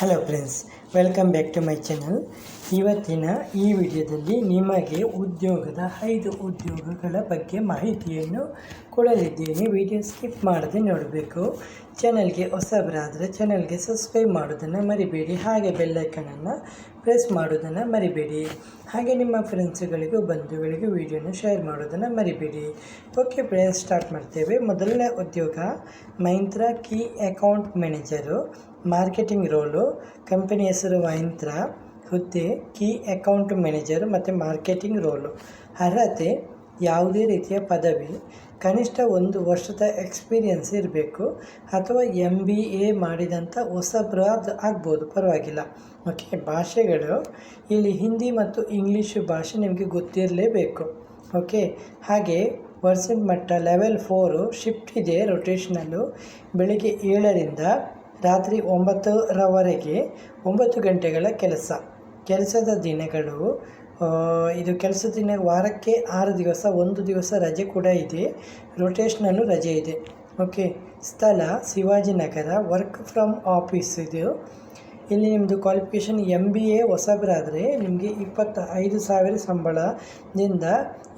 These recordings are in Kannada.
Hello friends welcome back to my channel ಇವತ್ತಿನ ಈ ವಿಡಿಯೋದಲ್ಲಿ ನಿಮಗೆ ಉದ್ಯೋಗದ ಐದು ಉದ್ಯೋಗಗಳ ಬಗ್ಗೆ ಮಾಹಿತಿಯನ್ನು ಕೊಡಲಿದ್ದೇನೆ. ವಿಡಿಯೋ ಸ್ಕಿಪ್ ಮಾಡದೆ ನೋಡಬೇಕು. ಚಾನಲ್ಗೆ ಹೊಸಬರಾದರೆ ಚಾನಲ್ಗೆ ಸಬ್ಸ್ಕ್ರೈಬ್ ಮಾಡೋದನ್ನು ಮರಿಬೇಡಿ. ಹಾಗೆ ಬೆಲ್ಲೈಕನನ್ನು ಪ್ರೆಸ್ ಮಾಡೋದನ್ನು ಮರಿಬೇಡಿ. ಹಾಗೆ ನಿಮ್ಮ ಫ್ರೆಂಡ್ಸ್ಗಳಿಗೂ ಬಂಧುಗಳಿಗೂ ವಿಡಿಯೋನ ಶೇರ್ ಮಾಡೋದನ್ನು ಮರಿಬೇಡಿ. ಓಕೆ ಫ್ರೆಂಡ್ಸ್, ಸ್ಟಾರ್ಟ್ ಮಾಡ್ತೇವೆ. ಮೊದಲನೇ ಉದ್ಯೋಗ Myntra key account manager, marketing role, company ಹೆಸರು ಮೈಂತ್ರ ಹುದ್ದೆ, ಕೀ ಅಕೌಂಟ್ ಮ್ಯಾನೇಜರು ಮತ್ತು ಮಾರ್ಕೆಟಿಂಗ್ ರೋಲು. ಅರ್ಹತೆ ಯಾವುದೇ ರೀತಿಯ ಪದವಿ, ಕನಿಷ್ಠ ಒಂದು ವರ್ಷದ ಎಕ್ಸ್ಪೀರಿಯನ್ಸ್ ಇರಬೇಕು ಅಥವಾ ಎಂ ಬಿ ಎ ಮಾಡಿದಂಥ ಹೊಸ ಅದು ಆಗ್ಬೋದು, ಪರವಾಗಿಲ್ಲ. ಓಕೆ, ಭಾಷೆಗಳು, ಇಲ್ಲಿ ಹಿಂದಿ ಮತ್ತು ಇಂಗ್ಲೀಷು ಭಾಷೆ ನಿಮಗೆ ಗೊತ್ತಿರಲೇಬೇಕು. ಓಕೆ, ಹಾಗೆ ವರ್ಷದ ಮಟ್ಟ ಲೆವೆಲ್ ಫೋರು, ಶಿಫ್ಟ್ ಇದೆ ರೊಟೇಷನಲ್ಲು. ಬೆಳಿಗ್ಗೆ ಏಳರಿಂದ ರಾತ್ರಿ ಒಂಬತ್ತರವರೆಗೆ ಒಂಬತ್ತು ಗಂಟೆಗಳ ಕೆಲಸ. ಕೆಲಸದ ದಿನಗಳು ಇದು ಕೆಲಸದ ದಿನ ವಾರಕ್ಕೆ ಆರು ದಿವಸ, ಒಂದು ದಿವಸ ರಜೆ ಕೂಡ ಇದೆ. ರೊಟೇಷ್ನಲ್ಲೂ ರಜೆ ಇದೆ. ಓಕೆ ಸ್ಥಳ ಶಿವಾಜಿನಗರ ವರ್ಕ್ ಫ್ರಮ್ ಆಫೀಸ್ ಇದು. ಇಲ್ಲಿ ನಿಮ್ಮದು ಕ್ವಾಲಿಫಿಕೇಷನ್ ಎಂ ಬಿ ಎ ಹೊಸಬರಾದರೆ, ನಿಮಗೆ ಇಪ್ಪತ್ತ ಐದು ಸಾವಿರ ಸಂಬಳದಿಂದ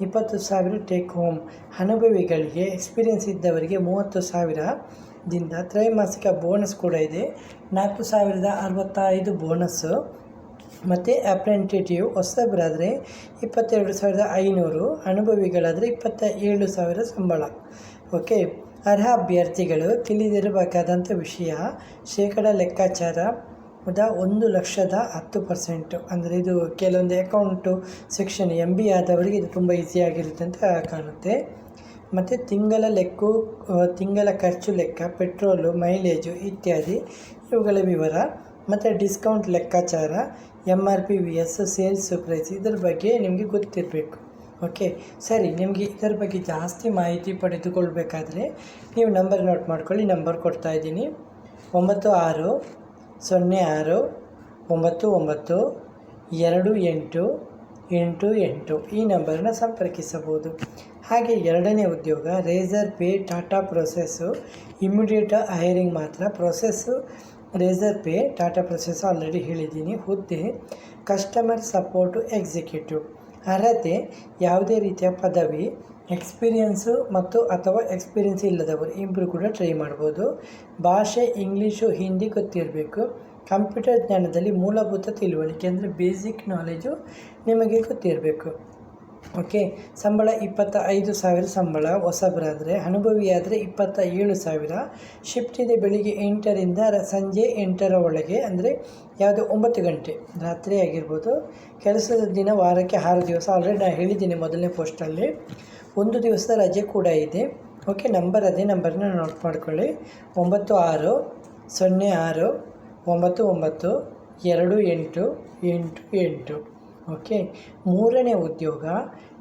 ಇಪ್ಪತ್ತು ಸಾವಿರ ಟೇಕ್ ಹೋಮ್ ಅನುಭವಿಗಳಿಗೆ ಎಕ್ಸ್ಪೀರಿಯೆನ್ಸ್ ಇದ್ದವರಿಗೆ ಮೂವತ್ತು ಸಾವಿರದಿಂದ ತ್ರೈಮಾಸಿಕ ಬೋನಸ್ ಕೂಡ ಇದೆ. ನಾಲ್ಕು ಸಾವಿರದ ಅರವತ್ತೈದು ಬೋನಸ್ಸು ಮತ್ತು ಅಪ್ರೆಂಟೇಟಿವ್ ಹೊಸಬರಾದರೆ ಇಪ್ಪತ್ತೆರಡು ಸಾವಿರದ ಐನೂರು, ಅನುಭವಿಗಳಾದರೆ ಇಪ್ಪತ್ತ ಏಳು ಸಾವಿರ ಸಂಬಳ. ಓಕೆ, ಅರ್ಹ ಅಭ್ಯರ್ಥಿಗಳು ತಿಳಿದಿರಬೇಕಾದಂಥ ವಿಷಯ, ಶೇಕಡ ಲೆಕ್ಕಾಚಾರ ಉದಾ ಒಂದು ಲಕ್ಷದ ಹತ್ತು ಪರ್ಸೆಂಟು. ಅಂದರೆ ಇದು ಕೆಲವೊಂದು ಅಕೌಂಟು ಸೆಕ್ಷನ್ ಎಂ ಬಿ ಆದವರಿಗೆ ಇದು ತುಂಬ ಈಸಿಯಾಗಿರುತ್ತೆ ಅಂತ ಕಾಣುತ್ತೆ. ಮತ್ತು ತಿಂಗಳ ಲೆಕ್ಕು ತಿಂಗಳ ಖರ್ಚು ಲೆಕ್ಕ, ಪೆಟ್ರೋಲು, ಮೈಲೇಜು ಇತ್ಯಾದಿ ಇವುಗಳ ವಿವರ. ಮತ್ತು ಡಿಸ್ಕೌಂಟ್ ಲೆಕ್ಕಾಚಾರ M R P V S sales price ಇದರ ಬಗ್ಗೆ ನಿಮಗೆ ಗೊತ್ತಿರಬೇಕು. ಓಕೆ ಸರಿ, ನಿಮಗೆ ಇದರ ಬಗ್ಗೆ ಜಾಸ್ತಿ ಮಾಹಿತಿ ಪಡೆದುಕೊಳ್ಬೇಕಾದ್ರೆ ನೀವು ನಂಬರ್ ನೋಟ್ ಮಾಡ್ಕೊಳ್ಳಿ ನಂಬರ್ ಕೊಡ್ತಾ ಇದ್ದೀನಿ. ಒಂಬತ್ತು ಆರು, ಸೊನ್ನೆ ಆರು, ಒಂಬತ್ತು ಒಂಬತ್ತು, ಎರಡು ಎಂಟು ಎಂಟು ಎಂಟು ಈ ನಂಬರನ್ನ ಸಂಪರ್ಕಿಸಬಹುದು. ಹಾಗೆ ಎರಡನೇ ಉದ್ಯೋಗ Razorpay Tata process immediate hiring ಮಾತ್ರ process Razorpay Tata process already ಹೇಳಿದ್ದೀನಿ. ಹುದ್ದೆ ಕಸ್ಟಮರ್ ಸಪೋರ್ಟು ಎಕ್ಸಿಕ್ಯೂಟಿವ್ ಅರ್ಹತೆ, ಯಾವುದೇ ರೀತಿಯ ಪದವಿ ಎಕ್ಸ್ಪೀರಿಯನ್ಸು ಮತ್ತು ಅಥವಾ ಎಕ್ಸ್ಪೀರಿಯನ್ಸ್ ಇಲ್ಲದವರು ಇಬ್ಬರು ಕೂಡ ಟ್ರೈ ಮಾಡ್ಬೋದು. ಭಾಷೆ ಇಂಗ್ಲೀಷು ಹಿಂದಿ ಗೊತ್ತಿರಬೇಕು. ಕಂಪ್ಯೂಟರ್ ಜ್ಞಾನದಲ್ಲಿ ಮೂಲಭೂತ ತಿಳುವಳಿಕೆ ಅಂದರೆ ಬೇಸಿಕ್ ನಾಲೆಜು ನಿಮಗೆ ಗೊತ್ತಿರಬೇಕು. ಓಕೆ? ಸಂಬಳ ಇಪ್ಪತ್ತ ಐದು ಸಾವಿರ ಸಂಬಳ ಹೊಸಬರಾದರೆ ಅನುಭವಿಯಾದರೆ ಇಪ್ಪತ್ತ ಏಳು ಸಾವಿರ. ಶಿಫ್ಟ್ ಇದೆ ಬೆಳಿಗ್ಗೆ ಎಂಟರಿಂದ ಸಂಜೆ ಎಂಟರ ಒಳಗೆ, ಅಂದರೆ ಯಾವುದೋ ಒಂಬತ್ತು ಗಂಟೆ. ರಾತ್ರಿ ಆಗಿರ್ಬೋದು. ಕೆಲಸದ ದಿನ ವಾರಕ್ಕೆ ಆರು ದಿವಸ. ಆಲ್ರೆಡಿ ನಾನು ಹೇಳಿದ್ದೀನಿ ಮೊದಲನೇ ಪೋಸ್ಟಲ್ಲಿ. ಒಂದು ದಿವಸ ರಜೆ ಕೂಡ ಇದೆ. ಓಕೆ, ನಂಬರ್ ಅದೇ ನಂಬರ್ನ ನೋಟ್ ಮಾಡ್ಕೊಳ್ಳಿ. ಒಂಬತ್ತು ಆರು, ಸೊನ್ನೆ ಆರು, ಒಂಬತ್ತು ಒಂಬತ್ತು, ಎರಡು ಎಂಟು ಎಂಟು ಎಂಟು. ಓಕೆ? ಮೂರನೇ ಉದ್ಯೋಗ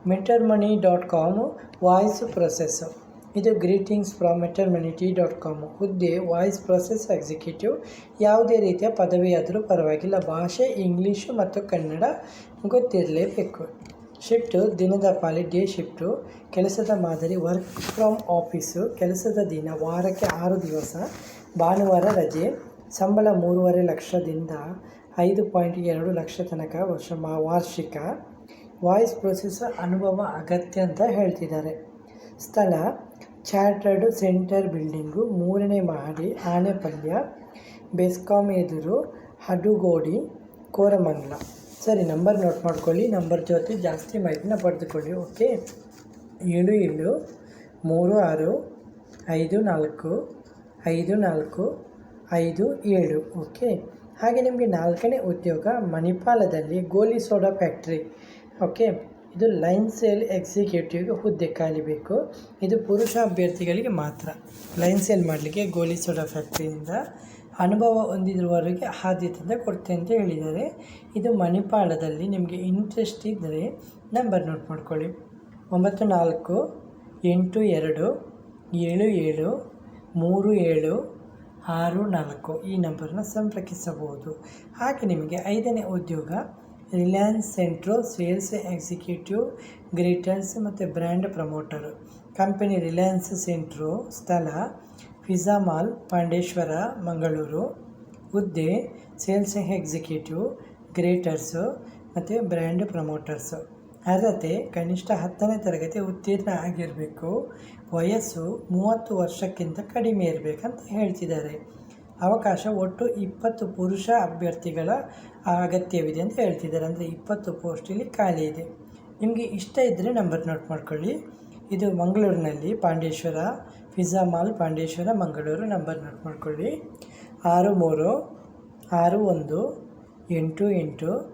matrimony dot com voice process ಇದು greetings from T dot com ಹುದ್ದೆ ವಾಯ್ಸ್ ಪ್ರೊಸೆಸ್ ಎಕ್ಸಿಕ್ಯೂಟಿವ್ ಯಾವುದೇ ರೀತಿಯ ಪದವಿಯಾದರೂ ಪರವಾಗಿಲ್ಲ. ಭಾಷೆ, ಇಂಗ್ಲೀಷು ಮತ್ತು ಕನ್ನಡ ಗೊತ್ತಿರಲೇಬೇಕು. ಶಿಫ್ಟು, ದಿನದ ಪಾಲಿ, ಡೇ ಶಿಫ್ಟು. ಕೆಲಸದ ಮಾದರಿ ವರ್ಕ್ ಫ್ರಮ್ ಆಫೀಸು ಕೆಲಸದ ದಿನ, ವಾರಕ್ಕೆ ಆರು ದಿವಸ. ಭಾನುವಾರ ರಜೆ. ಸಂಬಳ ಮೂರುವರೆ ಲಕ್ಷದಿಂದ ಐದು ಪಾಯಿಂಟ್ ಎರಡು ಲಕ್ಷ ತನಕ ವರ್ಷ ಮಾ, ವಾರ್ಷಿಕ ವಾಯ್ಸ್ ಪ್ರೊಸೆಸರ್ ಅನುಭವ ಅಗತ್ಯ ಅಂತ ಹೇಳ್ತಿದ್ದಾರೆ. ಸ್ಥಳ, ಚಾರ್ಟರ್ಡ್ ಸೆಂಟರ್ ಬಿಲ್ಡಿಂಗು, ಮೂರನೇ ಮಹಡಿ, ಆನೆಪಲ್ಯ ಬೆಸ್ಕಾಮ್ ಎದುರು ಹಡುಗೋಡಿ, ಕೋರಮಂಗಲ. ಸರಿ, ನಂಬರ್ ನೋಟ್ ಮಾಡ್ಕೊಳ್ಳಿ. ನಂಬರ್ ಜೊತೆ ಜಾಸ್ತಿ ಮಾಹಿತಿನ ಪಡೆದುಕೊಳ್ಳಿ. ಓಕೆ? ಏಳು ಏಳು ಮೂರು ಆರು ಐದು ನಾಲ್ಕು ಐದು ನಾಲ್ಕು ಐದು ಏಳು. ಓಕೆ? ಹಾಗೆ ನಿಮಗೆ ನಾಲ್ಕನೇ ಉದ್ಯೋಗ ಮಣಿಪಾಲದಲ್ಲಿ ಗೋಲಿ ಸೋಡಾ ಫ್ಯಾಕ್ಟ್ರಿ. ಓಕೆ, ಇದು ಲೈನ್ ಸೇಲ್ ಎಕ್ಸಿಕ್ಯೂಟಿವ್ಗೆ ಹುದ್ದೆ ಖಾಲಿ ಬೇಕು. ಇದು ಪುರುಷ ಅಭ್ಯರ್ಥಿಗಳಿಗೆ ಮಾತ್ರ. ಲೈನ್ ಸೇಲ್ ಮಾಡಲಿಕ್ಕೆ ಗೋಲಿ ಸೋಡಾ ಫ್ಯಾಕ್ಟ್ರಿಯಿಂದ ಅನುಭವ ಹೊಂದಿರುವವರಿಗೆ ಆದ್ಯತೆ ಕೊಡ್ತೆ ಅಂತ ಹೇಳಿದ್ದಾರೆ. ಇದು ಮಣಿಪಾಲದಲ್ಲಿ ನಿಮಗೆ ಇಂಟ್ರೆಸ್ಟ್ ಇದ್ದರೆ ನಂಬರ್ ನೋಟ್ ಮಾಡ್ಕೊಳ್ಳಿ. ಒಂಬತ್ತು ನಾಲ್ಕು, ಎಂಟು ಎರಡು, ಏಳು ಏಳು, ಮೂರು ಏಳು ಆರು ನಾಲ್ಕು. ಈ ನಂಬರನ್ನು ಸಂಪರ್ಕಿಸಬಹುದು. ಹಾಗೆ ನಿಮಗೆ ಐದನೇ ಉದ್ಯೋಗ, Reliance Centro, sales executive, greeters ಮತ್ತು brand promoter. Company Reliance Centro, ಸ್ಥಳ, ಫಿಜಾ ಮಾಲ್, ಪಾಂಡೇಶ್ವರ, ಮಂಗಳೂರು. ಹುದ್ದೆ, ಸೇಲ್ಸ್ ಎಕ್ಸಿಕ್ಯೂಟಿವ್, ಗ್ರೇಟರ್ಸು ಮತ್ತು ಬ್ರ್ಯಾಂಡ್ ಪ್ರಮೋಟರ್ಸು. ಅರ್ಹತೆ ಕನಿಷ್ಠ ಹತ್ತನೇ ತರಗತಿ ಉತ್ತೀರ್ಣ ಆಗಿರಬೇಕು. ವಯಸ್ಸು ಮೂವತ್ತು ವರ್ಷಕ್ಕಿಂತ ಕಡಿಮೆ ಇರಬೇಕಂತ ಹೇಳ್ತಿದ್ದಾರೆ. ಅವಕಾಶ ಒಟ್ಟು ಇಪ್ಪತ್ತು ಪುರುಷ ಅಭ್ಯರ್ಥಿಗಳ ಅಗತ್ಯವಿದೆ ಅಂತ ಹೇಳ್ತಿದ್ದಾರೆ. ಅಂದರೆ ಇಪ್ಪತ್ತು ಪೋಸ್ಟಲ್ಲಿ ಖಾಲಿ ಇದೆ. ನಿಮಗೆ ಇಷ್ಟ ಇದ್ದರೆ ನಂಬರ್ ನೋಟ್ ಮಾಡ್ಕೊಳ್ಳಿ. ಇದು ಮಂಗಳೂರಿನಲ್ಲಿ Pandeshwar pizza mall Pandeshwar, Mangaluru number note ಮಾಡ್ಕೊಳ್ಳಿ. ಆರು ಮೂರು, ಆರು ಒಂದು, ಎಂಟು ಎಂಟು,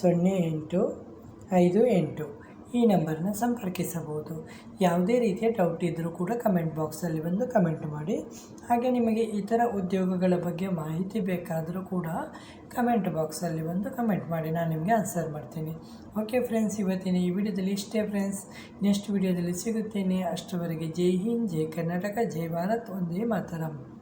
ಸೊನ್ನೆ ಎಂಟು ಐದು ಎಂಟು. ಈ ನಂಬರ್ನ ಸಂಪರ್ಕಿಸಬಹುದು. ಯಾವುದೇ ರೀತಿಯ ಡೌಟ್ ಇದ್ದರೂ ಕೂಡ ಕಮೆಂಟ್ ಬಾಕ್ಸಲ್ಲಿ ಬಂದು ಕಮೆಂಟ್ ಮಾಡಿ. ಹಾಗೆ ನಿಮಗೆ ಇತರ ಉದ್ಯೋಗಗಳ ಬಗ್ಗೆ ಮಾಹಿತಿ ಬೇಕಾದರೂ ಕೂಡ ಕಮೆಂಟ್ ಬಾಕ್ಸಲ್ಲಿ ಬಂದು ಕಮೆಂಟ್ ಮಾಡಿ. ನಾನು ನಿಮಗೆ ಆನ್ಸರ್ ಮಾಡ್ತೀನಿ. ಓಕೆ ಫ್ರೆಂಡ್ಸ್ ಇವತ್ತಿನ ಈ ವಿಡಿಯೋದಲ್ಲಿ ಇಷ್ಟೇ ಫ್ರೆಂಡ್ಸ್ ನೆಕ್ಸ್ಟ್ ವಿಡಿಯೋದಲ್ಲಿ ಸಿಗುತ್ತೇನೆ. ಅಷ್ಟರವರೆಗೆ ಜೈ ಹಿಂದ್, ಜೈ ಕರ್ನಾಟಕ, ಜೈ ಭಾರತ್. ಒಂದೇ ಮಾತರಂ.